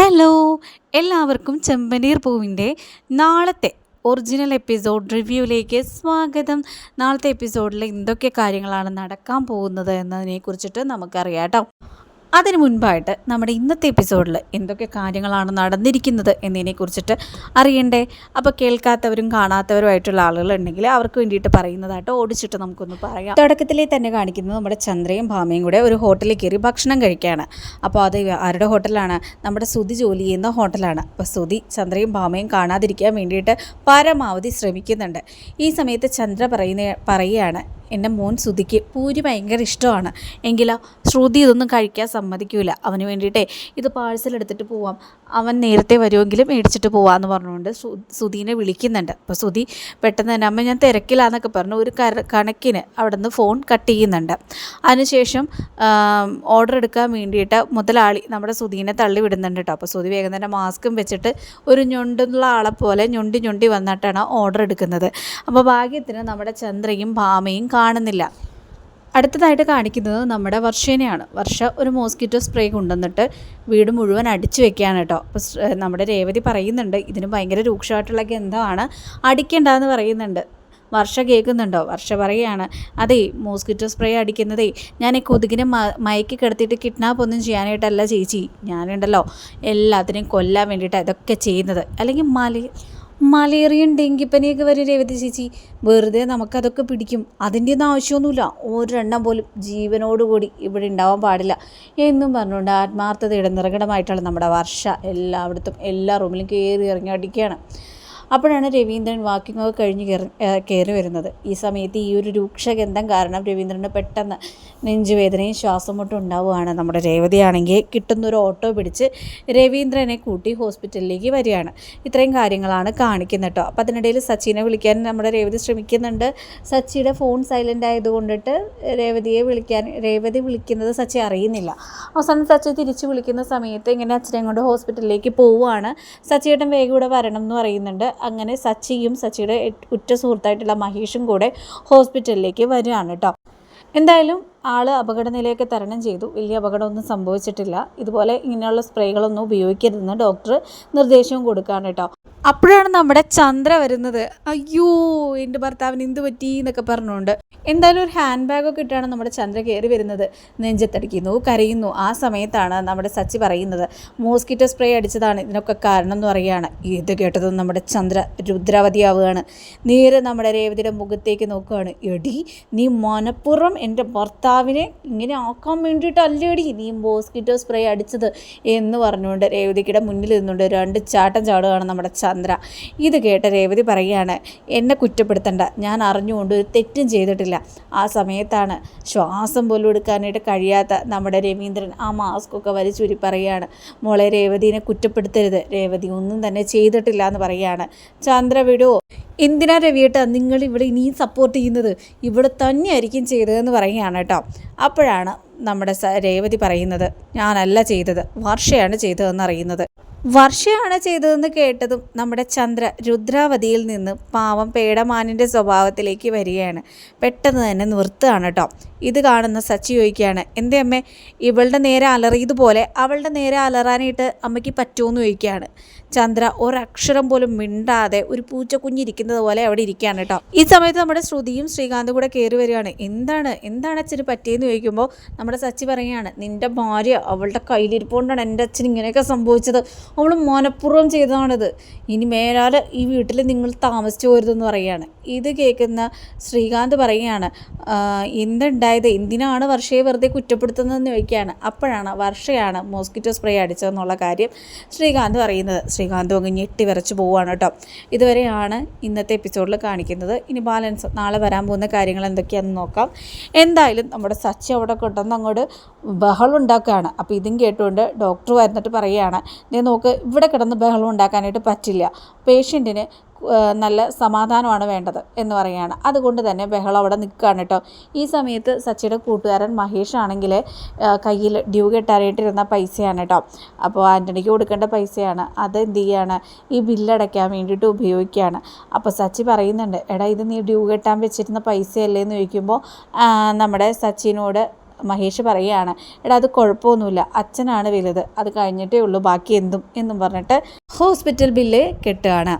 Hello എല്ലാവർക്കും ചെമ്പനീർ പൂവിന്റെ നാളത്തെ ഒറിജിനൽ എപ്പിസോഡ് റിവ്യൂയിലേക്ക് സ്വാഗതം. നാളത്തെ എപ്പിസോഡിൽ എന്തൊക്കെ കാര്യങ്ങളാണ് നടക്കാൻ പോകുന്നത് എന്നതിനെ കുറിച്ചിട്ട് നമുക്കറിയാം കേട്ടോ. അതിനു മുൻപായിട്ട് നമ്മുടെ ഇന്നത്തെ എപ്പിസോഡിൽ എന്തൊക്കെ കാര്യങ്ങളാണ് നടന്നിരിക്കുന്നത് എന്നതിനെ കുറിച്ചിട്ട് അറിയണ്ടേ? അപ്പോൾ കേൾക്കാത്തവരും കാണാത്തവരുമായിട്ടുള്ള ആളുകളുണ്ടെങ്കിൽ അവർക്ക് വേണ്ടിയിട്ട് പറയുന്നതായിട്ട് ഓടിച്ചിട്ട് നമുക്കൊന്ന് പറയാം. തുടക്കത്തിലേ തന്നെ കാണിക്കുന്നത് നമ്മുടെ ചന്ദ്രയും ഭാമയും കൂടെ ഒരു ഹോട്ടലിൽ കയറി ഭക്ഷണം കഴിക്കുകയാണ്. അപ്പോൾ അത് ആരുടെ ഹോട്ടലാണ്? നമ്മുടെ സുതി ജോലി ചെയ്യുന്ന ഹോട്ടലാണ്. അപ്പോൾ സുതി ചന്ദ്രയും ഭാമയും കാണാതിരിക്കാൻ വേണ്ടിയിട്ട് പരമാവധി ശ്രമിക്കുന്നുണ്ട്. ഈ സമയത്ത് ചന്ദ്ര പറയുന്ന പറയുകയാണ് എന്റെ മോൻ ശ്രുതിക്ക് പൂരി ഭയങ്കര ഇഷ്ടമാണ്. എങ്കിലോ ശ്രുതി ഇതൊന്നും കഴിക്കാൻ സമ്മതിക്കൂല. അവന് വേണ്ടിയിട്ടേ ഇത് പാഴ്സൽ എടുത്തിട്ട് പോവാം. അവൻ നേരത്തെ വരുമെങ്കിലും മേടിച്ചിട്ട് പോവാമെന്ന് പറഞ്ഞുകൊണ്ട് ശ്രുതിനെ വിളിക്കുന്നുണ്ട്. അപ്പോൾ ശ്രുതി പെട്ടെന്ന് തന്നെ അമ്മ ഞാൻ തിരക്കിലാന്നൊക്കെ പറഞ്ഞു. ഒരു കര കണക്കിന് അവിടെ നിന്ന് ഫോൺ കട്ട് ചെയ്യുന്നുണ്ട്. അതിനുശേഷം ഓർഡർ എടുക്കാൻ വേണ്ടിയിട്ട് മുതലാളി നമ്മുടെ ശ്രുതിനെ തള്ളി വിടുന്നുണ്ട് കേട്ടോ. അപ്പോൾ ശ്രുതി വേഗം തന്നെ മാസ്കും വെച്ചിട്ട് ഒരു ഞൊണ്ടുള്ള ആളെ പോലെ ഞൊണ്ടി ഞൊണ്ടി വന്നിട്ടാണ് ഓർഡർ എടുക്കുന്നത്. അപ്പോൾ ഭാഗ്യത്തിന് നമ്മുടെ ചന്ദ്രയും ഭാമയും കാണുന്നില്ല. അടുത്തതായിട്ട് കാണിക്കുന്നത് നമ്മുടെ വർഷേനെയാണ്. വർഷ ഒരു മോസ്കിറ്റോ സ്പ്രേ കൊണ്ടുവന്നിട്ട് വീട് മുഴുവൻ അടിച്ചു വെക്കുകയാണ് കേട്ടോ. അപ്പോൾ നമ്മുടെ രേവതി പറയുന്നുണ്ട് ഇതിന് ഭയങ്കര രൂക്ഷമായിട്ടുള്ള ഗന്ധമാണ്. അടിക്കേണ്ടതെന്ന് പറയുന്നുണ്ട്. വർഷ കേൾക്കുന്നുണ്ടോ? വർഷ പറയുകയാണ് അതെ മോസ്കിറ്റോ സ്പ്രേ അടിക്കുന്നതേ ഞാൻ ഈ കൊതുകിനെ മയക്കി കിടത്തിയിട്ട് കിഡ്നാപ്പ് ഒന്നും ചെയ്യാനായിട്ടല്ല ചേച്ചി. ഞാനുണ്ടല്ലോ എല്ലാത്തിനെയും കൊല്ലാൻ വേണ്ടിയിട്ടാണ് ഇതൊക്കെ ചെയ്യുന്നത്. അല്ലെങ്കിൽ മല മലേറിയൻ ഡെങ്കിപ്പനിയൊക്കെ വരും രേവതി ചേച്ചി. വെറുതെ നമുക്കതൊക്കെ പിടിക്കും. അതിന്റെ ഒന്നും ആവശ്യമൊന്നുമില്ല. ഒരെണ്ണം പോലും ജീവനോടുകൂടി ഇവിടെ ഉണ്ടാവാൻ പാടില്ല. എന്നും പറഞ്ഞുകൊണ്ട് ആത്മാർത്ഥതയുടെ നിറകടമായിട്ടുള്ള നമ്മുടെ വർഷ എല്ലായിടത്തും എല്ലാ റൂമിലും കയറി ഇറങ്ങി അടിക്കുകയാണ്. അപ്പോഴാണ് രവീന്ദ്രൻ വാക്കിംഗ് ഒക്കെ കഴിഞ്ഞ് കയറി വരുന്നത്. ഈ സമയത്ത് ഈ ഒരു രൂക്ഷഗന്ധം കാരണം രവീന്ദ്രന് പെട്ടെന്ന് നെഞ്ചുവേദനയും ശ്വാസം മുട്ടും ഉണ്ടാവുകയാണ്. നമ്മുടെ രേവതിയാണെങ്കിൽ കിട്ടുന്നൊരു ഓട്ടോ പിടിച്ച് രവീന്ദ്രനെ കൂട്ടി ഹോസ്പിറ്റലിലേക്ക് വരികയാണ്. ഇത്രയും കാര്യങ്ങളാണ് കാണിക്കുന്നത് കേട്ടോ. അപ്പോൾ അതിനിടയിൽ സച്ചിനെ വിളിക്കാൻ നമ്മുടെ രേവതി ശ്രമിക്കുന്നുണ്ട്. സച്ചിയുടെ ഫോൺ സൈലന്റ് ആയതുകൊണ്ടിട്ട് രേവതിയെ വിളിക്കാൻ രേവതി വിളിക്കുന്നത് സച്ചി അറിയുന്നില്ല. അവസാനം സച്ചി തിരിച്ച് വിളിക്കുന്ന സമയത്ത് ഇങ്ങനെ അച്ഛനെ കൊണ്ട് ഹോസ്പിറ്റലിലേക്ക് പോവുകയാണ്. സച്ചിയേട്ടൻ വേഗം ഇവിടെ വരണം എന്ന് പറയുന്നുണ്ട്. അങ്ങനെ സച്ചിയും സച്ചിയുടെ ഉറ്റ സുഹൃത്തായിട്ടുള്ള മഹേഷും കൂടെ ഹോസ്പിറ്റലിലേക്ക് വരികയാണ് കേട്ടോ എന്തായാലും ആൾ അപകടനിലയൊക്കെ തരണം ചെയ്തു. വലിയ അപകടമൊന്നും സംഭവിച്ചിട്ടില്ല. ഇതുപോലെ ഇങ്ങനെയുള്ള സ്പ്രേകളൊന്നും ഉപയോഗിക്കരുതെന്ന് ഡോക്ടർ നിർദ്ദേശവും കൊടുക്കുകയാണ് കേട്ടോ അപ്പോഴാണ് നമ്മുടെ ചന്ദ്ര വരുന്നത്. അയ്യോ എന്റെ ഭർത്താവിന് എന്ത് പറ്റി എന്നൊക്കെ പറഞ്ഞുകൊണ്ട് എന്തായാലും ഒരു ഹാൻഡ് ബാഗൊക്കെ ഇട്ടാണ് നമ്മുടെ ചന്ദ്ര കയറി വരുന്നത്. നെഞ്ചത്തടിക്കുന്നു കരയുന്നു. ആ സമയത്താണ് നമ്മുടെ സച്ചി പറയുന്നത് മോസ്കിറ്റോ സ്പ്രേ അടിച്ചതാണ്. ഇതിനൊക്കെ കാരണം എന്ന് പറയുകയാണ്. ഇത് കേട്ടതും നമ്മുടെ ചന്ദ്ര രുദ്രാവതിയാവുകയാണ്. നേരെ നമ്മുടെ രേവതിയുടെ മുഖത്തേക്ക് നോക്കുകയാണ്. എടി നീ മനഃപൂർവം എന്റെ ഭർത്താവിനെ ഇങ്ങനെ ആക്കാൻ വേണ്ടിയിട്ടല്ലേടി നീ മോസ്കിറ്റോ സ്പ്രേ അടിച്ചത്? എന്ന് പറഞ്ഞുകൊണ്ട് രേവതിക്കിടെ മുന്നിൽ നിന്നുകൊണ്ട് രണ്ട് ചാട്ടം ചാടുകയാണ് നമ്മുടെ ചന്ദ്ര. ഇത് കേട്ട രേവതി പറയുകയാണ് എന്നെ കുറ്റപ്പെടുത്തണ്ട. ഞാൻ അറിഞ്ഞുകൊണ്ട് ഒരു തെറ്റും ചെയ്തിട്ടില്ല. ആ സമയത്താണ് ശ്വാസം പോലും എടുക്കാനായിട്ട് കഴിയാത്ത നമ്മുടെ രവീന്ദ്രൻ ആ മാസ്കൊക്കെ വലിച്ചുരി പറയുകയാണ്. മോളെ രേവതിനെ കുറ്റപ്പെടുത്തരുത്. രേവതി ഒന്നും തന്നെ ചെയ്തിട്ടില്ല എന്ന് പറയുകയാണ്. ചന്ദ്ര വിടുവോ എന്തിനാ രവിയേട്ട നിങ്ങൾ ഇവിടെ ഇനിയും സപ്പോർട്ട് ചെയ്യുന്നത്? ഇവിടെ തന്നെയായിരിക്കും ചെയ്തതെന്ന് പറയുകയാണ് കേട്ടോ. അപ്പോഴാണ് നമ്മുടെ രേവതി പറയുന്നത് ഞാനല്ല ചെയ്തത് വർഷയാണ് ചെയ്തതെന്ന് അറിയുന്നത്. വർഷയാണ് ചെയ്തതെന്ന് കേട്ടതും നമ്മുടെ ചന്ദ്ര രുദ്രാവതിയിൽ നിന്ന് പാവം പേടമാനിന്റെ സ്വഭാവത്തിലേക്ക് വരികയാണ്. പെട്ടെന്ന് തന്നെ നിർത്തുകയാണ് കേട്ടോ. ഇത് കാണുന്ന സച്ചി ചോദിക്കുകയാണ് എന്റെ അമ്മ ഇവളുടെ നേരെ അലറിയതുപോലെ അവളുടെ നേരെ അലറാനായിട്ട് അമ്മയ്ക്ക് പറ്റുമെന്ന് ചോദിക്കുകയാണ്. ചന്ദ്ര ഒരക്ഷരം പോലും മിണ്ടാതെ ഒരു പൂച്ച കുഞ്ഞിരിക്കുന്നത് പോലെ അവിടെ ഇരിക്കുകയാണ് കേട്ടോ. ഈ സമയത്ത് നമ്മുടെ ശ്രുതിയും ശ്രീകാന്തും കൂടെ കയറി വരികയാണ് എന്താണ് എന്താണ് അച്ഛന് പറ്റിയെന്ന് ചോദിക്കുമ്പോൾ നമ്മുടെ സച്ചി പറയുകയാണ് നിന്റെ ഭാര്യ അവളുടെ കയ്യിലിരിപ്പോണ്ടാണ് എന്റെ അച്ഛൻ ഇങ്ങനെയൊക്കെ സംഭവിച്ചത്. അവൾ മനഃപൂർവം ചെയ്തതാണിത്. ഇനി മേലാൽ ഈ വീട്ടിൽ നിങ്ങൾ താമസിച്ചു പോരുതെന്ന് പറയുകയാണ്. ഇത് കേൾക്കുന്ന ശ്രീകാന്ത് പറയുകയാണ് എന്തുണ്ടായത് എന്തിനാണ് വർഷയെ വെറുതെ കുറ്റപ്പെടുത്തുന്നതെന്ന് ചോദിക്കുകയാണ്. അപ്പോഴാണ് വർഷയാണ് മോസ്കിറ്റോ സ്പ്രേ അടിച്ചതെന്നുള്ള കാര്യം ശ്രീകാന്ത് പറയുന്നത്. ശ്രീകാന്ത് അങ്ങ് ഞെട്ടി വരച്ച് പോവുകയാണ് കേട്ടോ. ഇതുവരെയാണ് ഇന്നത്തെ എപ്പിസോഡിൽ കാണിക്കുന്നത്. ഇനി ബാലൻസ് നാളെ വരാൻ പോകുന്ന കാര്യങ്ങൾ എന്തൊക്കെയാണെന്ന് നോക്കാം. എന്തായാലും നമ്മുടെ സച്ചി അവിടെ കൊണ്ടുവന്ന് അങ്ങോട്ട് ബഹളം ഉണ്ടാക്കുകയാണ്. അപ്പോൾ ഇതും കേട്ടുകൊണ്ട് ഡോക്ടർ വരുന്നിട്ട് പറയുകയാണ് നീ നോക്ക് ഇവിടെ കിടന്ന് ബഹളം ഉണ്ടാക്കാനായിട്ട് പറ്റില്ല. പേഷ്യന്റിന് നല്ല സമാധാനമാണ് വേണ്ടത് എന്ന് പറയുകയാണ്. അതുകൊണ്ട് തന്നെ ബഹളം അവിടെ നിൽക്കുകയാണ് കേട്ടോ. ഈ സമയത്ത് സച്ചിയുടെ കൂട്ടുകാരൻ മഹേഷ് ആണെങ്കിൽ കയ്യിൽ ഡ്യൂ കെട്ടാനായിട്ടിരുന്ന പൈസയാണ് കേട്ടോ. അപ്പോൾ ആന്റണിക്ക് കൊടുക്കേണ്ട പൈസയാണ്. അത് എന്ത് ചെയ്യുകയാണ് ഈ ബില്ലടയ്ക്കാൻ വേണ്ടിയിട്ട് ഉപയോഗിക്കുകയാണ്. അപ്പോൾ സച്ചി പറയുന്നുണ്ട് എടാ ഇത് നീ ഡ്യൂ കെട്ടാൻ വെച്ചിരുന്ന പൈസയല്ലേ? എന്ന് ചോദിക്കുമ്പോൾ നമ്മുടെ സച്ചിനോട് മഹേഷ് പറയുകയാണ് എടാ അത് കുഴപ്പമൊന്നുമില്ല. അച്ഛനാണ് വലുത്. അത് കഴിഞ്ഞിട്ടേ ഉള്ളൂ. ബാക്കി എന്തും എന്നും പറഞ്ഞിട്ട് ഹോസ്പിറ്റൽ ബില്ല് കെട്ടുകയാണ്.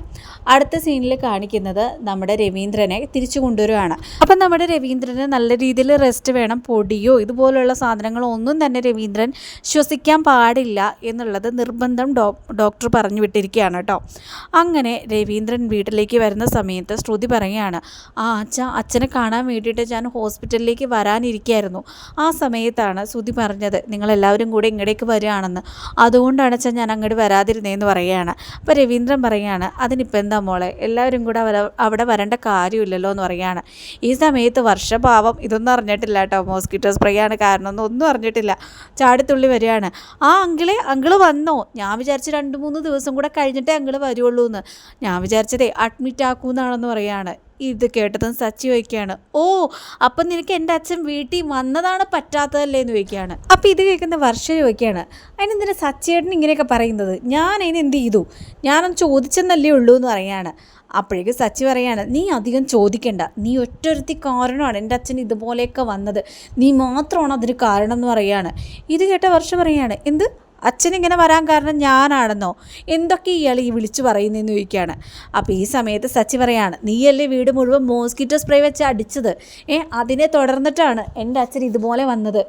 അടുത്ത സീനിൽ കാണിക്കുന്നത് നമ്മുടെ രവീന്ദ്രനെ തിരിച്ചു കൊണ്ടുവരികയാണ് അപ്പം നമ്മുടെ രവീന്ദ്രന് നല്ല രീതിയിൽ റെസ്റ്റ് വേണം പൊടിയോ ഇതുപോലുള്ള സാധനങ്ങളോ ഒന്നും തന്നെ രവീന്ദ്രൻ ശ്വസിക്കാൻ പാടില്ല എന്നുള്ളത് നിർബന്ധം ഡോക്ടർ പറഞ്ഞു വിട്ടിരിക്കുകയാണ് കേട്ടോ. അങ്ങനെ രവീന്ദ്രൻ വീട്ടിലേക്ക് വരുന്ന സമയത്ത് ശ്രുതി പറയുകയാണ് ആ അച്ഛ അച്ഛനെ കാണാൻ വേണ്ടിയിട്ട് ഞാൻ ഹോസ്പിറ്റലിലേക്ക് വരാനിരിക്കുകയായിരുന്നു. ആ സമയത്താണ് ശ്രുതി പറഞ്ഞത് നിങ്ങളെല്ലാവരും കൂടെ ഇങ്ങടേക്ക് വരികയാണെന്ന്. അതുകൊണ്ടാണ് അച്ഛൻ ഞാൻ അങ്ങോട്ട് വരാതിരുന്നതെന്ന് പറയുകയാണ്. അപ്പോൾ രവീന്ദ്രൻ പറയുകയാണ് അതിനിപ്പോൾ എന്താ മോളെ? എല്ലാവരും കൂടെ അവിടെ വരേണ്ട കാര്യമില്ലല്ലോ എന്ന് പറയുകയാണ്. ഈ സമയത്ത് വർഷഭാവം ഇതൊന്നും അറിഞ്ഞിട്ടില്ല കേട്ടോ. മോസ്കിറ്റോ സ്പ്രേ ആണ് കാരണം ഒന്നും അറിഞ്ഞിട്ടില്ല. ചാടിത്തുള്ളി വരികയാണ്. ആ അങ്കിളെ അങ്കിൾ വന്നോ? ഞാൻ വിചാരിച്ച് രണ്ട് മൂന്ന് ദിവസം കൂടെ കഴിഞ്ഞിട്ടേ അങ്കിൾ വരുള്ളൂ എന്ന് ഞാൻ വിചാരിച്ചതേ അഡ്മിറ്റ് ആക്കൂന്നാണെന്ന് പറയാണ് ഇത് കേട്ടതും സച്ചി ചോദിക്കുകയാണ് ഓ അപ്പം നിനക്ക് എന്റെ അച്ഛൻ വീട്ടിൽ വന്നതാണ് പറ്റാത്തതല്ലേ? എന്ന് ചോദിക്കുകയാണ്. അപ്പം ഇത് കേൾക്കുന്ന വർഷ ചോദിക്കുകയാണ് അതിനെന്തിനാ സച്ചിയേട്ടൻ ഇങ്ങനെയൊക്കെ പറയുന്നത്? ഞാൻ അതിന് എന്ത് ചെയ്തു? ഞാനൊന്ന് ചോദിച്ചെന്നല്ലേ ഉള്ളൂ എന്ന് പറയാണ് അപ്പോഴേക്കും സച്ചി പറയാണ് നീ അധികം ചോദിക്കണ്ട. നീ ഒറ്റൊരുത്തി കാരണമാണ് എന്റെ അച്ഛൻ ഇതുപോലെയൊക്കെ വന്നത്. നീ മാത്രമാണ് അതിന് കാരണം എന്ന് പറയാണ് ഇത് കേട്ട വർഷം പറയാണ് എന്ത്? അച്ഛൻ ഇങ്ങനെ വരാൻ കാരണം ഞാനാണെന്നോ? എന്തൊക്കെ ഇയാൾ ഈ വിളിച്ചു പറയുന്നതെന്ന് ചോദിക്കുകയാണ്. അപ്പോൾ ഈ സമയത്ത് സച്ചി പറയാണ് നീയല്ലേ വീട് മുഴുവൻ മോസ്കിറ്റോ സ്പ്രേ വെച്ച് അടിച്ചത്? ഏ അതിനെ തുടർന്നിട്ടാണ് എന്റെ അച്ഛൻ ഇതുപോലെ വന്നത്.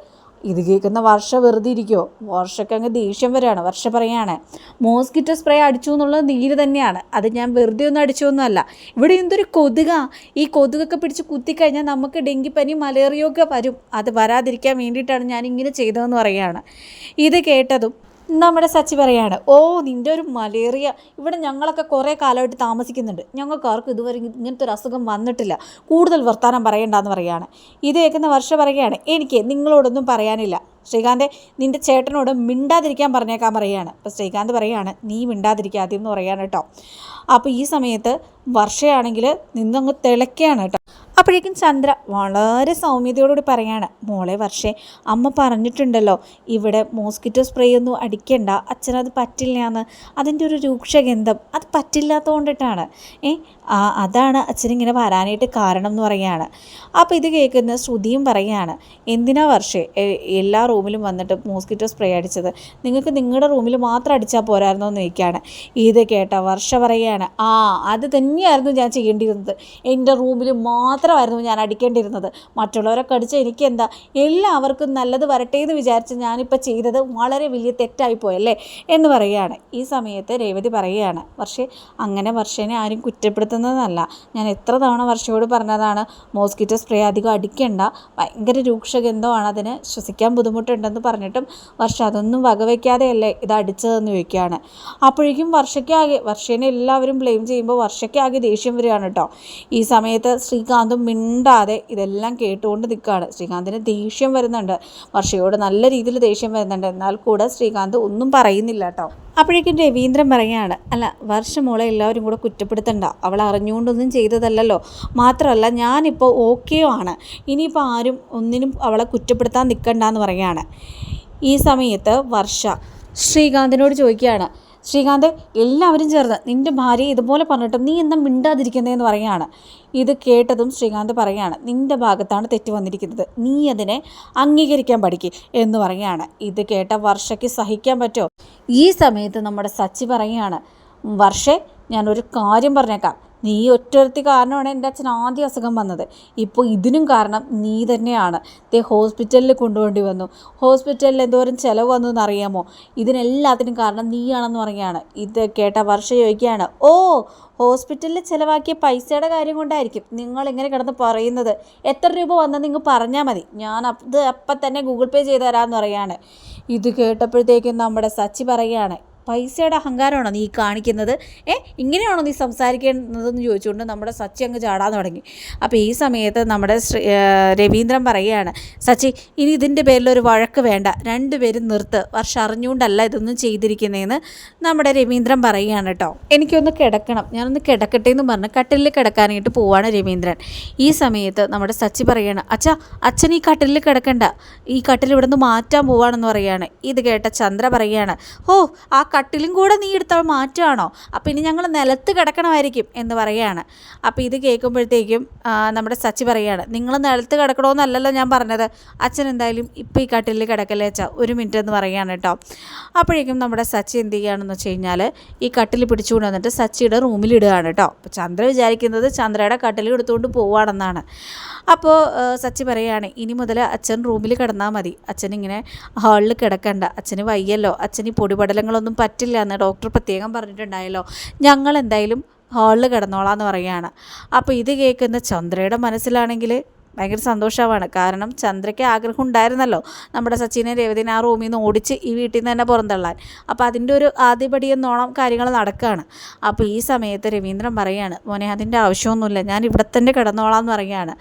ഇത് കേൾക്കുന്ന വർഷ വെറുതെ ഇരിക്കുമോ വർഷയ്ക്ക് അങ്ങ് ദേഷ്യം വരികയാണ് വർഷ പറയാണ്. മോസ്കിറ്റോ സ്പ്രേ അടിച്ചു എന്നുള്ളത് നീര് തന്നെയാണ്. അത് ഞാൻ വെറുതെ ഒന്നും അടിച്ചൊന്നുമല്ല. ഇവിടെ എന്തൊരു കൊതുക. ഈ കൊതുകൊക്കെ പിടിച്ച് കുത്തിക്കഴിഞ്ഞാൽ നമുക്ക് ഡെങ്കിപ്പനി മലേറിയൊക്കെ വരും. അത് വരാതിരിക്കാൻ വേണ്ടിയിട്ടാണ് ഞാൻ ഇങ്ങനെ ചെയ്തതെന്ന് പറയുകയാണ്. ഇത് കേട്ടതും നമ്മുടെ സച്ചി പറയാണ് ഓ നിന്റെ ഒരു മലേറിയ. ഇവിടെ ഞങ്ങളൊക്കെ കുറേ കാലമായിട്ട് താമസിക്കുന്നുണ്ട്. ഞങ്ങൾക്ക് ആർക്കും ഇതുവരെ ഇങ്ങനത്തെ ഒരു അസുഖം വന്നിട്ടില്ല. കൂടുതൽ വർത്താനം പറയണ്ടെന്ന് പറയുകയാണ് ഇത് കേൾക്കുന്ന വർഷ പറയുകയാണ് എനിക്ക് നിങ്ങളോടൊന്നും പറയാനില്ല. ശ്രീകാന്തെ നിന്റെ ചേട്ടനോട് മിണ്ടാതിരിക്കാൻ പറഞ്ഞേക്കാൻ പറയുകയാണ് അപ്പോൾ ശ്രീകാന്ത് പറയുകയാണ് നീ മിണ്ടാതിരിക്കുക ആദ്യം എന്ന് പറയാണ് കേട്ടോ. അപ്പോൾ ഈ സമയത്ത് വർഷയാണെങ്കിൽ നിന്നങ്ങ് തിളയ്ക്കുകയാണ് കേട്ടോ. അപ്പോഴേക്കും ചന്ദ്ര വളരെ സൗമ്യതയോടുകൂടി പറയാണ് മോളെ വർഷേ അമ്മ പറഞ്ഞിട്ടുണ്ടല്ലോ ഇവിടെ മോസ്കിറ്റോ സ്പ്രേ ഒന്നും അടിക്കണ്ട അച്ഛനത് പറ്റില്ല എന്ന് അതിന്റെ ഒരു രൂക്ഷഗന്ധം അത് പറ്റില്ലാത്തതുകൊണ്ടിട്ടാണ് ഏ ആ അതാണ് അച്ഛനിങ്ങനെ വരാനായിട്ട് കാരണം എന്ന് പറയുകയാണ്. അപ്പോൾ ഇത് കേൾക്കുന്ന ശ്രുതിയും പറയുകയാണ് എന്തിനാ വർഷേ എല്ലാ റൂമിലും വന്നിട്ട് മോസ്കിറ്റോ സ്പ്രേ അടിച്ചത്? നിങ്ങൾക്ക് നിങ്ങളുടെ റൂമിൽ മാത്രം അടിച്ചാൽ പോരായിരുന്നോ എന്ന് ചോദിക്കുകയാണ്. ഇത് കേട്ട വർഷ പറയുകയാണ് ആ അത് തന്നെയായിരുന്നു ഞാൻ ചെയ്യേണ്ടിയിരുന്നത്. എന്റെ റൂമിൽ മാത്രമായിരുന്നു ഞാൻ അടിക്കേണ്ടിയിരുന്നത്. മറ്റുള്ളവരൊക്കെ അടിച്ച് എനിക്കെന്താ എല്ലാവർക്കും നല്ലത് വരട്ടെ എന്ന് വിചാരിച്ച് ഞാനിപ്പോൾ ചെയ്തത് വളരെ വലിയ തെറ്റായി പോയല്ലേ എന്ന് പറയുകയാണ്. ഈ സമയത്ത് രേവതി പറയുകയാണ് പക്ഷേ അങ്ങനെ വർഷേനെ ആരും കുറ്റപ്പെടുത്തുന്നതല്ല. ഞാൻ എത്ര തവണ വർഷയോട് പറഞ്ഞതാണ് മോസ്കിറ്റോ സ്പ്രേ അധികം അടിക്കേണ്ട ഭയങ്കര രൂക്ഷഗന്ധമാണ് അതിന് ശ്വസിക്കാൻ ബുദ്ധിമുട്ടുണ്ടെന്ന് പറഞ്ഞിട്ടും വർഷ അതൊന്നും വകവയ്ക്കാതെയല്ലേ ഇത് അടിച്ചതെന്ന് ചോദിക്കുകയാണ്. അപ്പോഴേക്കും വർഷയ്ക്കാകെ വർഷേനെ എല്ലാവരും ബ്ലെയിം ചെയ്യുമ്പോൾ വർഷയ്ക്കാകെ ദേഷ്യം വരികയാണ് കേട്ടോ. ഈ സമയത്ത് ശ്രീകാന്തും മിണ്ടാതെ ഇതെല്ലാം കേട്ടുകൊണ്ട് നിൽക്കുകയാണ്. ശ്രീകാന്തിന് ദേഷ്യം വരുന്നുണ്ട്. വർഷയോട് നല്ല രീതിയിൽ ദേഷ്യം വരുന്നുണ്ട്. എന്നാൽ കൂടെ ശ്രീകാന്ത് ഒന്നും പറയുന്നില്ല കേട്ടോ. അപ്പോഴേക്കും രവീന്ദ്രൻ പറയുകയാണ് അല്ല വർഷമോളെ എല്ലാവരും കൂടെ കുറ്റപ്പെടുത്തണ്ട. അവൾ അറിഞ്ഞുകൊണ്ടൊന്നും ചെയ്തതല്ലല്ലോ. മാത്രമല്ല ഞാനിപ്പോൾ ഓക്കെയോ ആണ്. ഇനിയിപ്പോൾ ആരും ഒന്നിനും അവളെ കുറ്റപ്പെടുത്താൻ നിൽക്കണ്ട എന്ന് പറയുകയാണ്. ഈ സമയത്ത് വർഷ ശ്രീകാന്തിനോട് ചോദിക്കുകയാണ് ശ്രീകാന്ത് എല്ലാവരും ചേർന്ന് നിന്റെ ഭാര്യയെ ഇതുപോലെ പറഞ്ഞിട്ട് നീ എന്താ മിണ്ടാതിരിക്കുന്നതെന്ന് പറയുകയാണ്. ഇത് കേട്ടതും ശ്രീകാന്ത് പറയുകയാണ് നിന്റെ ഭാഗത്താണ് തെറ്റ് വന്നിരിക്കുന്നത്. നീ അതിനെ അംഗീകരിക്കാൻ പഠിക്കുക എന്ന് പറയുകയാണ്. ഇത് കേട്ട വർഷയ്ക്ക് സഹിക്കാൻ പറ്റുമോ? ഈ സമയത്ത് നമ്മുടെ സച്ചി പറയുകയാണ് വർഷേ ഞാനൊരു കാര്യം പറഞ്ഞേക്കാം. നീ ഒറ്റൊരുത്തി കാരണമാണ് എന്റെ അച്ഛൻ ആദ്യം അസുഖം വന്നത്. ഇപ്പോൾ ഇതിനും കാരണം നീ തന്നെയാണ്. ദേ ഹോസ്പിറ്റലിൽ കൊണ്ടുപോകേണ്ടി വന്നു. ഹോസ്പിറ്റലിൽ എന്തോരം ചിലവ് വന്നു എന്നറിയാമോ? ഇതിനെല്ലാത്തിനും കാരണം നീയാണെന്ന് പറയുകയാണ്. ഇത് കേട്ട വർഷ ചോദിക്കുകയാണ് ഓ ഹോസ്പിറ്റലിൽ ചിലവാക്കിയ പൈസയുടെ കാര്യം കൊണ്ടായിരിക്കും നിങ്ങൾ ഇങ്ങനെ കിടന്ന് പറയുന്നത്. എത്ര രൂപ വന്നെന്ന് നിങ്ങൾ പറഞ്ഞാൽ മതി. ഞാൻ അത് അപ്പം തന്നെ ഗൂഗിൾ പേ ചെയ്ത് തരാമെന്ന് പറയാണ് ഇത് കേട്ടപ്പോഴത്തേക്കും നമ്മുടെ സച്ചി പറയുകയാണ് പൈസയുടെ അഹങ്കാരമാണോ നീ കാണിക്കുന്നത്? ഏ ഇങ്ങനെയാണോ നീ സംസാരിക്കേണ്ടതെന്ന് ചോദിച്ചുകൊണ്ട് നമ്മുടെ സച്ചി അങ്ങ് ചാടാൻ തുടങ്ങി. അപ്പോൾ ഈ സമയത്ത് നമ്മുടെ രവീന്ദ്രൻ പറയുകയാണ് സച്ചി ഇനി ഇതിന്റെ പേരിൽ ഒരു വഴക്ക് വേണ്ട. രണ്ടുപേരും നിർത്ത്. വർഷം അറിഞ്ഞുകൊണ്ടല്ല ഇതൊന്നും ചെയ്തിരിക്കുന്നതെന്ന് നമ്മുടെ രവീന്ദ്രൻ പറയുകയാണ് കേട്ടോ. എനിക്കൊന്ന് കിടക്കണം. ഞാനൊന്ന് കിടക്കട്ടെ എന്ന് പറഞ്ഞ് കട്ടിലിൽ കിടക്കാനായിട്ട് പോവാണ് രവീന്ദ്രൻ. ഈ സമയത്ത് നമ്മുടെ സച്ചി പറയുകയാണ് അച്ഛ അച്ഛൻ ഈ കട്ടിലിൽ കിടക്കണ്ട. ഈ കട്ടിൽ ഇവിടെ നിന്ന് മാറ്റാൻ പോവാണെന്ന് പറയാണ് ഇത് കേട്ട ചന്ദ്ര പറയുകയാണ് ഓ ആ കട്ടിലും കൂടെ നീ എടുത്ത മാറ്റുകയാണോ അപ്പം ഇനി ഞങ്ങൾ നിലത്ത് കിടക്കണമായിരിക്കും എന്ന് പറയുകയാണ്. അപ്പോൾ ഇത് കേൾക്കുമ്പോഴത്തേക്കും നമ്മുടെ സച്ചി പറയുകയാണ് നിങ്ങൾ നിലത്ത് കിടക്കണമെന്നല്ലല്ലോ ഞാൻ പറഞ്ഞത്. അച്ഛൻ എന്തായാലും ഇപ്പോൾ ഈ കട്ടിലിൽ കിടക്കല്ലേ അച്ഛാ? ഒരു മിനിറ്റ് എന്ന് പറയുകയാണ് കേട്ടോ. അപ്പോഴേക്കും നമ്മുടെ സച്ചി എന്ത് ചെയ്യുകയാണെന്ന് വെച്ച് കഴിഞ്ഞാൽ ഈ കട്ടിൽ പിടിച്ചുകൊണ്ട് വന്നിട്ട് സച്ചിയുടെ റൂമിലിടുകയാണ് കേട്ടോ. അപ്പോൾ ചന്ദ്ര വിചാരിക്കുന്നത് ചന്ദ്രയുടെ കട്ടിൽ എടുത്തുകൊണ്ട് പോവുകയാണെന്നാണ്. അപ്പോൾ സച്ചി പറയുകയാണ് ഇനി മുതൽ അച്ഛൻ റൂമിൽ കിടന്നാൽ മതി. അച്ഛൻ ഇങ്ങനെ ഹാളിൽ കിടക്കണ്ട. അച്ഛന് വയ്യല്ലോ. അച്ഛന് പൊടിപടലങ്ങളൊന്നും പറ്റില്ല എന്ന് ഡോക്ടർ പ്രത്യേകം പറഞ്ഞിട്ടുണ്ടായല്ലോ. ഞങ്ങൾ എന്തായാലും ഹാളിൽ കിടന്നോളാം എന്ന് പറയുകയാണ് അപ്പോൾ ഇത് കേൾക്കുന്ന ചന്ദ്രയുടെ മനസ്സിലാണെങ്കിൽ ഭയങ്കര സന്തോഷമാണ്. കാരണം ചന്ദ്രയ്ക്ക് ആഗ്രഹം ഉണ്ടായിരുന്നല്ലോ നമ്മുടെ സച്ചിനെ രേവതിനെ ആ റൂമിൽ നിന്ന് ഓടിച്ച് ഈ വീട്ടിൽ നിന്ന് തന്നെ പുറന്തള്ളാൻ. അപ്പോൾ അതിന്റെ ഒരു ആദ്യപടി എന്നോണം കാര്യങ്ങൾ നടക്കുകയാണ്. അപ്പോൾ ഈ സമയത്ത് രവീന്ദ്രൻ പറയുകയാണ് മോനെ അതിന്റെ ആവശ്യമൊന്നുമില്ല. ഞാൻ ഇവിടെ തന്നെ കിടന്നോളാം എന്ന് പറയുകയാണ്.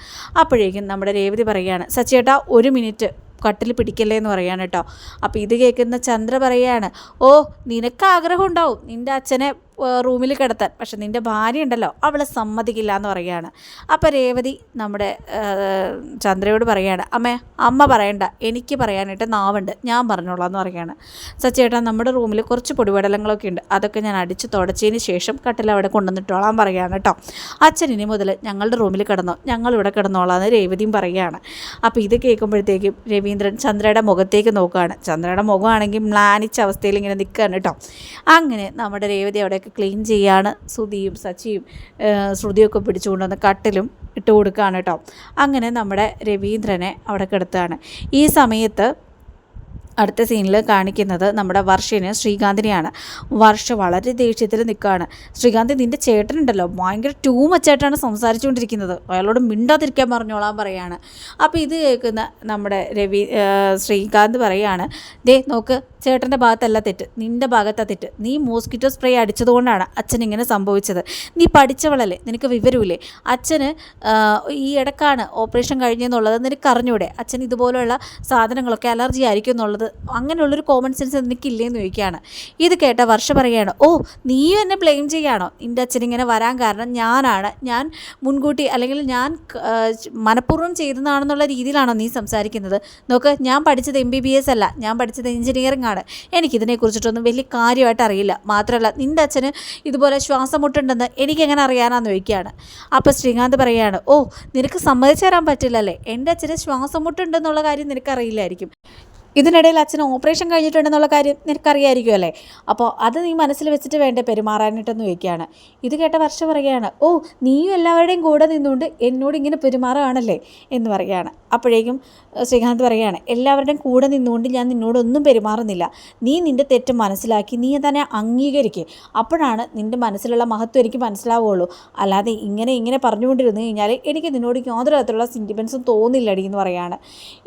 അപ്പോഴേക്കും നമ്മുടെ രേവതി പറയുകയാണ് സച്ചിയേട്ടാ ഒരു മിനിറ്റ്. കട്ടിൽ പിടിക്കല്ലേ എന്ന് പറയാണ് കേട്ടോ. അപ്പോൾ ഇത് കേൾക്കുന്ന ചന്ദ്ര പറയാണ് ഓ നിനക്ക് ആഗ്രഹം ഉണ്ടാവും. നിന്റെ അച്ഛനെ റൂമിൽ കിടത്താൻ. പക്ഷെ നിന്റെ ഭാര്യ ഉണ്ടല്ലോ അവളെ സമ്മതിക്കില്ല എന്ന് പറയുകയാണ്. അപ്പോൾ രേവതി നമ്മുടെ ചന്ദ്രയോട് പറയുകയാണ് അമ്മേ അമ്മ പറയണ്ട എനിക്ക് പറയാനായിട്ട് നാവുണ്ട് ഞാൻ പറഞ്ഞോളാം എന്ന് പറയുകയാണ്. സച്ചേട്ടാ നമ്മുടെ റൂമിൽ കുറച്ച് പൊടിപടലങ്ങളൊക്കെ ഉണ്ട് അതൊക്കെ ഞാൻ അടിച്ച് തുടച്ചതിന് ശേഷം കട്ടിൽ അവിടെ കൊണ്ടുവന്നിട്ടോളാം പറയുകയാണ് കേട്ടോ. അച്ഛൻ ഇനി മുതൽ ഞങ്ങളുടെ റൂമിൽ കിടന്നോ ഞങ്ങളിവിടെ കിടന്നോളാം എന്ന് രേവതിയും പറയുകയാണ്. അപ്പോൾ ഇത് കേൾക്കുമ്പോഴത്തേക്കും രവീന്ദ്രൻ ചന്ദ്രയുടെ മുഖത്തേക്ക് നോക്കുകയാണ്. ചന്ദ്രയുടെ മുഖമാണെങ്കിൽ മ്ലാനിച്ച അവസ്ഥയിൽ ഇങ്ങനെ നിൽക്കുകയാണ് കേട്ടോ. അങ്ങനെ നമ്മുടെ രേവതി അവിടെയൊക്കെ ക്ലീൻ ചെയ്യാണ് സുതിയും സച്ചിയും ശ്രുതിയൊക്കെ പിടിച്ചുകൊണ്ടുവന്ന് കട്ടിലും ഇട്ട് കൊടുക്കുകയാണ് കേട്ടോ. അങ്ങനെ നമ്മുടെ രവീന്ദ്രനെ അവിടെ കിടത്തുകയാണ്. ഈ സമയത്ത് അടുത്ത സീനിൽ കാണിക്കുന്നത് നമ്മുടെ വർഷന് ശ്രീകാന്തിനെയാണ്. വർഷ വളരെ ദേഷ്യത്തിൽ നിൽക്കുകയാണ്. ശ്രീകാന്ത് നിന്റെ ചേട്ടനുണ്ടല്ലോ. ഭയങ്കര ടൂ മച്ചായിട്ടാണ് സംസാരിച്ചുകൊണ്ടിരിക്കുന്നത്. അയാളോട് മിണ്ടാതിരിക്കാൻ പറഞ്ഞോളാൻ പറയാണ്. അപ്പോൾ ഇത് കേൾക്കുന്ന നമ്മുടെ രവി ശ്രീകാന്ത് പറയാണ് ദേ നോക്ക് ചേട്ടന്റെ ഭാഗത്തല്ല തെറ്റ് നിന്റെ ഭാഗത്താ തെറ്റ്. നീ മോസ്കിറ്റോ സ്പ്രേ അടിച്ചതുകൊണ്ടാണ് അച്ഛൻ ഇങ്ങനെ സംഭവിച്ചത്. നീ പഠിച്ചവളല്ലേ? നിനക്ക് വിവരമില്ലേ? അച്ഛന് ഈ ഇടക്കാണ് ഓപ്പറേഷൻ കഴിഞ്ഞെന്നുള്ളത് നിനക്ക് അറിഞ്ഞൂടെ അച്ഛൻ ഇതുപോലുള്ള സാധനങ്ങളൊക്കെ അലർജി ആയിരിക്കും എന്നുള്ളത് അങ്ങനെയുള്ളൊരു കോമൺ സെൻസ് നിനക്കില്ലേന്ന് ചോദിക്കുകയാണ്. ഇത് കേട്ട വർഷ പറയുകയാണ് ഓ നീ എന്നെ ബ്ലെയിം ചെയ്യാണോ? നിന്റെ അച്ഛൻ ഇങ്ങനെ വരാൻ കാരണം ഞാനാണ്. ഞാൻ മുൻകൂട്ടി അല്ലെങ്കിൽ ഞാൻ മനഃപൂർവം ചെയ്തതാണെന്നുള്ള രീതിയിലാണോ നീ സംസാരിക്കുന്നത്? നോക്ക് ഞാൻ പഠിച്ചത് എം ബി ബി എസ് അല്ല. ഞാൻ പഠിച്ചത് എഞ്ചിനീയറിംഗ് ആണ് എനിക്കിതിനെക്കുറിച്ചിട്ടൊന്നും വലിയ കാര്യമായിട്ട് അറിയില്ല. മാത്രമല്ല നിന്റെ അച്ഛന് ഇതുപോലെ ശ്വാസം മുട്ടുണ്ടെന്ന് എനിക്കെങ്ങനെ അറിയാനാന്ന് ചോദിക്കുകയാണ്. അപ്പോൾ ശ്രീകാന്ത് പറയുകയാണ് ഓ നിനക്ക് സമ്മതിച്ചു തരാൻ പറ്റില്ലല്ലേ? എന്റെ അച്ഛന് ശ്വാസം മുട്ടുണ്ടെന്നുള്ള കാര്യം നിനക്കറിയില്ലായിരിക്കും. ഇതിനിടയിൽ അച്ഛന് ഓപ്പറേഷൻ കഴിഞ്ഞിട്ടുണ്ടെന്നുള്ള കാര്യം നിനക്കറിയായിരിക്കും അല്ലേ? അപ്പോൾ അത് നീ മനസ്സിൽ വെച്ചിട്ട് വേണ്ടേ പെരുമാറാനായിട്ടെന്ന് ചോദിക്കുകയാണ് ഇത് കേട്ട വർഷം പറയുകയാണ് ഓ നീയും എല്ലാവരുടെയും കൂടെ നിന്നുകൊണ്ട് എന്നോട് ഇങ്ങനെ പെരുമാറുകയാണല്ലേ? എന്ന് പറയുകയാണ്. അപ്പോഴേക്കും ശ്രീകാന്ത് പറയുകയാണ് എല്ലാവരുടെയും കൂടെ നിന്നുകൊണ്ട് ഞാൻ നിന്നോടൊന്നും പെരുമാറുന്നില്ല. നീ നിന്റെ തെറ്റ് മനസ്സിലാക്കി നീ തന്നെ അംഗീകരിക്കുക അപ്പോഴാണ് നിന്റെ മനസ്സിലുള്ള മഹത്വം എനിക്ക് മനസ്സിലാവുകയുള്ളൂ. അല്ലാതെ ഇങ്ങനെ ഇങ്ങനെ പറഞ്ഞുകൊണ്ടിരുന്നു കഴിഞ്ഞാൽ എനിക്ക് നിന്നോട് യാതൊരു തരത്തിലുള്ള സെന്റിമെൻസും തോന്നില്ലടി എന്ന് പറയുകയാണ്.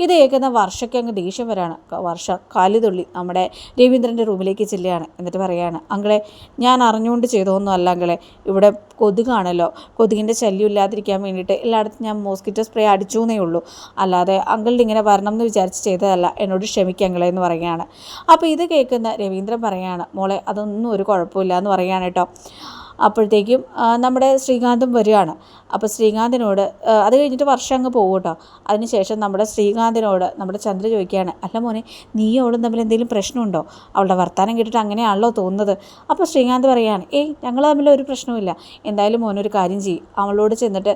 ഇത് കേൾക്കുന്ന വർഷയ്ക്ക് അങ്ങ് ദേഷ്യം വരാണ്. വർഷ കാലിതുള്ളി നമ്മുടെ രവീന്ദ്രന്റെ റൂമിലേക്ക് ചെല്ലുകയാണ്. എന്നിട്ട് പറയുകയാണ് അങ്കളെ ഞാൻ അറിഞ്ഞുകൊണ്ട് ചെയ്തതൊന്നും അല്ല അങ്കളെ. ഇവിടെ കൊതുകാണല്ലോ. കൊതുകിന്റെ ശല്യം ഇല്ലാതിരിക്കാൻ വേണ്ടിയിട്ട് എല്ലായിടത്തും ഞാൻ മോസ്കിറ്റോ സ്പ്രേ അടിച്ചു എന്നേ ഉള്ളൂ. അല്ലാതെ അങ്കളുടെ ഇങ്ങനെ വരണം എന്ന് വിചാരിച്ച് ചെയ്തതല്ല. എന്നോട് ക്ഷമിക്കങ്ങളെ എന്ന് പറയുകയാണ്. അപ്പോൾ ഇത് കേൾക്കുന്ന രവീന്ദ്രൻ പറയുകയാണ് മോളെ അതൊന്നും ഒരു കുഴപ്പമില്ല എന്ന് പറയുകയാണ് കേട്ടോ. അപ്പോഴത്തേക്കും നമ്മുടെ ശ്രീകാന്തും വരികയാണ്. അപ്പോൾ ശ്രീകാന്തിനോട് അത് കഴിഞ്ഞിട്ട് വർഷം അങ്ങ് പോകും കേട്ടോ. അതിനുശേഷം നമ്മുടെ ശ്രീകാന്തിനോട് നമ്മുടെ ചന്ദ്ര ചോദിക്കുകയാണ് അല്ല മോനെ നീ അവളും തമ്മിൽ എന്തെങ്കിലും പ്രശ്നമുണ്ടോ? അവളുടെ വർത്തമാനം കേട്ടിട്ട് അങ്ങനെയാണല്ലോ തോന്നുന്നത്. അപ്പോൾ ശ്രീകാന്ത് പറയുകയാണ് ഏയ് ഞങ്ങൾ തമ്മിൽ ഒരു പ്രശ്നവുമില്ല. എന്തായാലും മോനൊരു കാര്യം ചെയ്യും. അവളോട് ചെന്നിട്ട്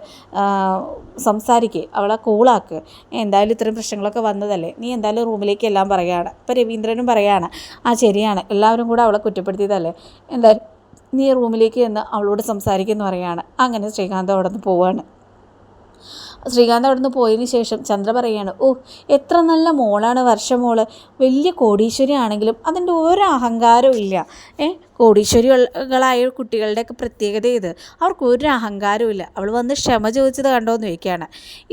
സംസാരിക്കുക അവളെ കൂളാക്ക്. എന്തായാലും ഇത്രയും പ്രശ്നങ്ങളൊക്കെ വന്നതല്ലേ. നീ എന്തായാലും റൂമിലേക്ക് എല്ലാം പറയുകയാണ്. ഇപ്പോൾ രവീന്ദ്രനും പറയുകയാണ് ആ ശരിയാണ്. എല്ലാവരും കൂടെ അവളെ കുറ്റപ്പെടുത്തിയതല്ലേ. എന്തായാലും നീ റൂമിലേക്ക് എന്ന് അവളോട് സംസാരിക്കുമെന്ന് പറയാണ്. അങ്ങനെ ശ്രീകാന്ത് അവിടെ നിന്ന് പോവാണ്. ശ്രീകാന്ത് അവിടെ നിന്ന് പോയതിന് ശേഷം ചന്ദ്ര പറയാണ് ഓ എത്ര നല്ല മോളാണ് വർഷമോൾ. വലിയ കോടീശ്വരി ആണെങ്കിലും അതിന്റെ ഒരു അഹങ്കാരവും ഇല്ല. ഏ കോടീശ്വരികളായ കുട്ടികളുടെയൊക്കെ പ്രത്യേകത ഇത്. അവർക്ക് ഒരു അഹങ്കാരവും ഇല്ല. അവൾ വന്ന് ക്ഷമ ചോദിച്ചത് കണ്ടോ എന്ന് ചോദിക്കുകയാണ്.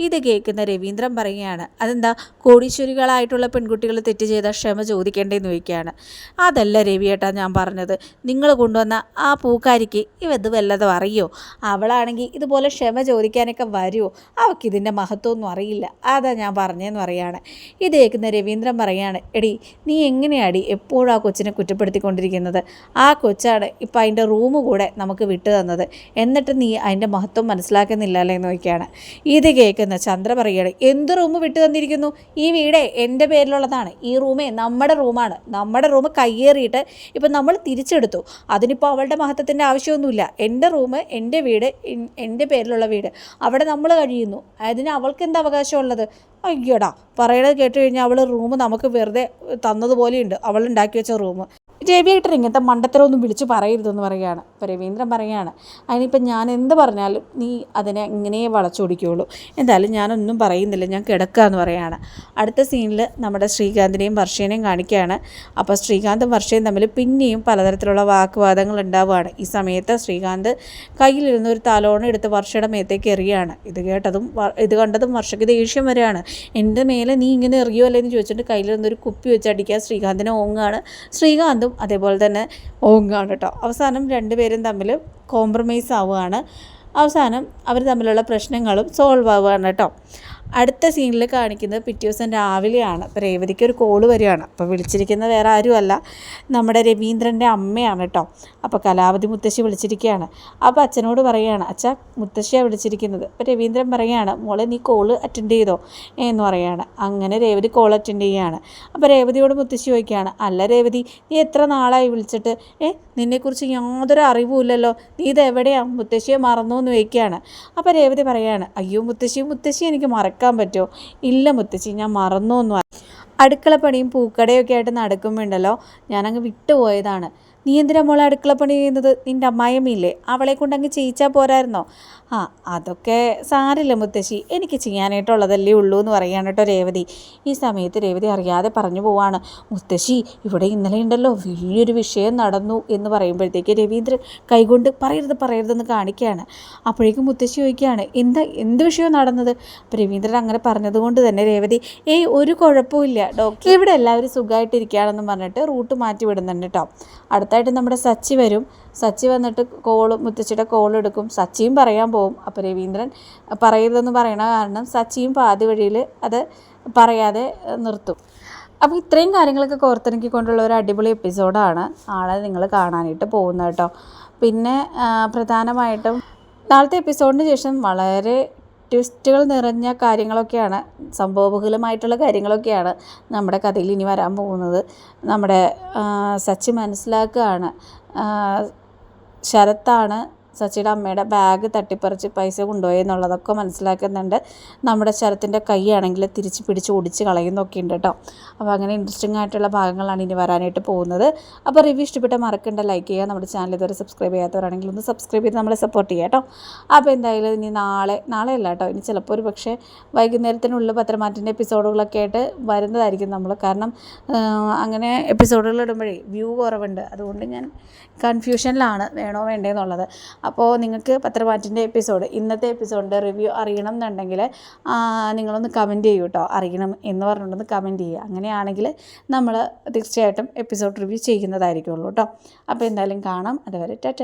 ഇത് കേൾക്കുന്ന രവീന്ദ്രൻ പറയുകയാണ് അതെന്താ? കോടീശ്വരികളായിട്ടുള്ള പെൺകുട്ടികൾ തെറ്റ് ചെയ്താൽ ക്ഷമ ചോദിക്കേണ്ടതെന്ന് ചോദിക്കുകയാണ്. അതല്ല രവിയേട്ടാ ഞാൻ പറഞ്ഞത്. നിങ്ങൾ കൊണ്ടുവന്ന ആ പൂക്കാരിക്ക് ഇവത് വല്ലതും അറിയോ? അവളാണെങ്കിൽ ഇതുപോലെ ക്ഷമ ചോദിക്കാനൊക്കെ വരുമോ അവൾക്ക് അമ്മയ്ക്ക് ഇതിന്റെ മഹത്വമൊന്നും അറിയില്ല. അതാ ഞാൻ പറഞ്ഞതെന്ന് പറയാണ് ഇത് കേൾക്കുന്ന രവീന്ദ്രൻ പറയാണ് എടി നീ എങ്ങനെയാടി എപ്പോഴും ആ കൊച്ചിനെ കുറ്റപ്പെടുത്തിക്കൊണ്ടിരിക്കുന്നത്? ആ കൊച്ചാണ് ഇപ്പം അതിന്റെ റൂം കൂടെ നമുക്ക് വിട്ടു തന്നത്. എന്നിട്ട് നീ അതിന്റെ മഹത്വം മനസ്സിലാക്കുന്നില്ല അല്ലേ എന്ന് നോക്കിയാണ്. ഇത് കേൾക്കുന്ന ചന്ദ്ര പറയുകയാണ് എന്ത് റൂം വിട്ടു തന്നിരിക്കുന്നു? ഈ വീടേ എന്റെ പേരിലുള്ളതാണ്. ഈ റൂമേ നമ്മുടെ റൂമാണ്. നമ്മുടെ റൂം കയ്യേറിയിട്ട് ഇപ്പം നമ്മൾ തിരിച്ചെടുത്തു. അതിനിപ്പോൾ അവളുടെ മഹത്വത്തിന്റെ ആവശ്യമൊന്നുമില്ല. എന്റെ റൂം എന്റെ വീട് എന്റെ പേരിലുള്ള വീട്. അവിടെ നമ്മൾ കഴിയുന്നു. അതിന് അവൾക്ക് എന്താ അവകാശമുള്ളത്? അയ്യോടാ പറയണത് കേട്ട് കഴിഞ്ഞാൽ അവൾ റൂം നമുക്ക് വെറുതെ തന്നതുപോലെയുണ്ട്. അവൾ ഉണ്ടാക്കി വെച്ച റൂം. രവിയേട്ടൻ ഇങ്ങനത്തെ മണ്ടത്തരമൊന്നും വിളിച്ച് പറയരുതെന്ന് പറയുകയാണ്. അപ്പോൾ രവീന്ദ്രൻ പറയുകയാണ് അതിനിപ്പം ഞാൻ എന്ത് പറഞ്ഞാലും നീ അതിനെ ഇങ്ങനെ വളച്ചൊടിക്കുകയുള്ളൂ എന്തായാലും ഞാനൊന്നും പറയുന്നില്ല. ഞാൻ കിടക്കുക എന്ന് പറയുകയാണ് അടുത്ത സീനിൽ നമ്മുടെ ശ്രീകാന്തിനെയും വർഷേനെയും കാണിക്കുകയാണ്. അപ്പോൾ ശ്രീകാന്തും വർഷയും തമ്മിൽ പിന്നെയും പലതരത്തിലുള്ള വാക്കുവാദങ്ങൾ ഉണ്ടാവുകയാണ്. ഈ സമയത്ത് ശ്രീകാന്ത് കയ്യിലിരുന്ന ഒരു തലോണം എടുത്ത് വർഷയുടെ മേത്തേക്ക് എറിയുകയാണ് ഇത് കേട്ടതും ഇത് കണ്ടതും വർഷയ്ക്ക് ദേഷ്യം വരികയാണ്. എന്റെ മേലെ നീ ഇങ്ങനെ എറിയോ അല്ലേ? എന്ന് ചോദിച്ചിട്ട് കയ്യിലിരുന്നൊരു കുപ്പി വെച്ച് അടിക്കാൻ ശ്രീകാന്തിനെ ഓങ്ങാണ്. ശ്രീകാന്തും അതേപോലെ തന്നെ ഓങ്ങാണ് കേട്ടോ. അവസാനം രണ്ടുപേരും തമ്മിൽ കോംപ്രമൈസ് ആവുകയാണ്. അവസാനം അവർ തമ്മിലുള്ള പ്രശ്നങ്ങളും സോൾവ് ആവുകയാണ് കേട്ടോ. അടുത്ത സീനിൽ കാണിക്കുന്നത് പിറ്റേ ദിവസം രാവിലെയാണ്. രേവതിക്ക് ഒരു കോൾ വരികയാണ്. അപ്പോൾ വിളിച്ചിരിക്കുന്ന വേറെ ആരുമല്ല. നമ്മുടെ രവീന്ദ്രന്റെ അമ്മയാണ് കേട്ടോ. അപ്പോൾ കലാവതി മുത്തശ്ശി വിളിച്ചിരിക്കുകയാണ്. അപ്പോൾ അച്ഛനോട് പറയുകയാണ് അച്ഛ മുത്തശ്ശിയാണ് വിളിച്ചിരിക്കുന്നത്. അപ്പോൾ രവീന്ദ്രൻ പറയുകയാണ് മോളെ നീ കോൾ അറ്റൻഡ് ചെയ്തോ? എന്ന് പറയുകയാണ്. അങ്ങനെ രേവതി കോൾ അറ്റൻഡ് ചെയ്യുകയാണ്. അപ്പോൾ രേവതിയോട് മുത്തശ്ശി ചോദിക്കുകയാണ് അല്ല രേവതി നീ എത്ര നാളായി വിളിച്ചിട്ട്? ഏ നിന്നെക്കുറിച്ച് യാതൊരു അറിവുമില്ലല്ലോ നീ ഇത് എവിടെയാണ് മുത്തശ്ശിയെ മറന്നു? എന്ന് ചോദിക്കുകയാണ്. അപ്പോൾ രേവതി പറയുകയാണ് അയ്യോ മുത്തശ്ശി മുത്തശ്ശി എനിക്ക് മറക്കാൻ പറ്റുമോ ഇല്ല മുത്തശ്ശി ഞാൻ മറന്നു പറ- അടുക്കളപ്പണിയും പൂക്കടയൊക്കെ ആയിട്ട് നടക്കുമ്പോണ്ടല്ലോ? ഞാനങ്ങ് വിട്ടുപോയതാണ്. നീ എന്തിനാ മോളെ അടുക്കള പണി ചെയ്യുന്നത്? നിന്റെ അമ്മായിയമ്മയില്ലേ? അവളെ കൊണ്ടങ്ങ് ചെയ്യിച്ചാൽ പോരായിരുന്നോ? ആ അതൊക്കെ സാരില്ല മുത്തശ്ശി. എനിക്ക് ചെയ്യാനായിട്ടുള്ളതല്ലേ ഉള്ളൂ എന്ന് പറയാണ് കേട്ടോ രേവതി. ഈ സമയത്ത് രേവതി അറിയാതെ പറഞ്ഞു പോവാണ്. മുത്തശ്ശി ഇവിടെ ഇന്നലെ ഉണ്ടല്ലോ വലിയൊരു വിഷയം നടന്നു എന്ന് പറയുമ്പോഴത്തേക്ക് രവീന്ദ്രൻ കൈകൊണ്ട് പറയരുത് പറയരുതെന്ന് കാണിക്കുകയാണ്. അപ്പോഴേക്കും മുത്തശ്ശി ചോദിക്കുകയാണ് എന്താ എന്ത് വിഷയം നടന്നത്? അപ്പോൾ രവീന്ദ്രൻ അങ്ങനെ പറഞ്ഞതുകൊണ്ട് തന്നെ രേവതി ഏയ് ഒരു കുഴപ്പമില്ല ഡോക്ടർ ഇവിടെ എല്ലാവരും സുഖമായിട്ടിരിക്കുകയാണെന്ന് പറഞ്ഞിട്ട് റൂട്ട് മാറ്റി വിടുന്നുണ്ട് കേട്ടോ അടുത്തായിട്ട് നമ്മുടെ സച്ചി വരും. സച്ചി വന്നിട്ട് കോൾ മുത്തശ്ശിയുടെ കോൾ എടുക്കും. സച്ചിയും പറയാൻ പോകും അപ്പോൾ രവീന്ദ്രൻ പറയരുതെന്ന് പറയണ കാരണം സച്ചിയും പാതി വഴിയിൽ അത് പറയാതെ നിർത്തും. അപ്പോൾ ഇത്രയും കാര്യങ്ങളൊക്കെ കോർത്തിണക്കിക്കൊണ്ടുള്ള ഒരു അടിപൊളി എപ്പിസോഡാണ്. ആളെ നിങ്ങൾ കാണാനായിട്ട് പോകുന്നത് കേട്ടോ. പിന്നെ പ്രധാനമായിട്ടും നാളത്തെ എപ്പിസോഡിന് ശേഷം വളരെ ട്വിസ്റ്റുകൾ നിറഞ്ഞ കാര്യങ്ങളൊക്കെയാണ് സംഭവബഹുലമായിട്ടുള്ള കാര്യങ്ങളൊക്കെയാണ് നമ്മുടെ കഥയിൽ ഇനി വരാൻ പോകുന്നത്. നമ്മുടെ സച്ച് മനസ്സിലാക്കുകയാണ് ശരത്താണ് സച്ചിയുടെ അമ്മയുടെ ബാഗ് തട്ടിപ്പറിച്ച് പൈസ കൊണ്ടുപോയി എന്നുള്ളതൊക്കെ മനസ്സിലാക്കുന്നുണ്ട്. നമ്മുടെ ശരത്തിന്റെ കൈയാണെങ്കിൽ തിരിച്ച് പിടിച്ച് ഓടിച്ച് കളയുന്നൊക്കെ ഉണ്ട് കേട്ടോ. അപ്പോൾ അങ്ങനെ ഇൻട്രസ്റ്റിംഗ് ആയിട്ടുള്ള ഭാഗങ്ങളാണ് ഇനി വരാനായിട്ട് പോകുന്നത്. അപ്പോൾ റിവ്യൂ ഇഷ്ടപ്പെട്ട മറക്കണ്ട. ലൈക്ക് ചെയ്യുക. നമ്മുടെ ചാനൽ ഇതുവരെ സബ്സ്ക്രൈബ് ചെയ്യാത്തവരാണെങ്കിൽ ഒന്ന് സബ്സ്ക്രൈബ് ചെയ്ത് നമ്മളെ സപ്പോർട്ട് ചെയ്യുക കേട്ടോ. അപ്പോൾ എന്തായാലും ഇനി നാളെ നാളെ അല്ല കേട്ടോ. ഇനി ചിലപ്പോൾ ഒരു പക്ഷേ വൈകുന്നേരത്തിനുള്ളിൽ പത്രമാറ്റിന്റെ എപ്പിസോഡുകളൊക്കെ ആയിട്ട് വരുന്നതായിരിക്കും നമ്മൾ. കാരണം അങ്ങനെ എപ്പിസോഡുകൾ ഇടുമ്പോഴേ വ്യൂ കുറവുണ്ട്. അതുകൊണ്ട് ഞാൻ കൺഫ്യൂഷനിലാണ് വേണോ വേണ്ടേ എന്നുള്ളത്. അപ്പോൾ നിങ്ങൾക്ക് പത്രമാറ്റിന്റെ എപ്പിസോഡ് ഇന്നത്തെ എപ്പിസോഡിന്റെ റിവ്യൂ അറിയണം എന്നുണ്ടെങ്കിൽ നിങ്ങളൊന്ന് കമന്റ് ചെയ്യൂ കേട്ടോ അറിയണം എന്ന് പറഞ്ഞുകൊണ്ടൊന്ന് കമന്റ് ചെയ്യുക. അങ്ങനെയാണെങ്കിൽ നമ്മൾ തീർച്ചയായിട്ടും എപ്പിസോഡ് റിവ്യൂ ചെയ്യുന്നതായിരിക്കുള്ളൂ കേട്ടോ അപ്പോൾ എന്തായാലും കാണാം. അതുവരെ ടാറ്റ.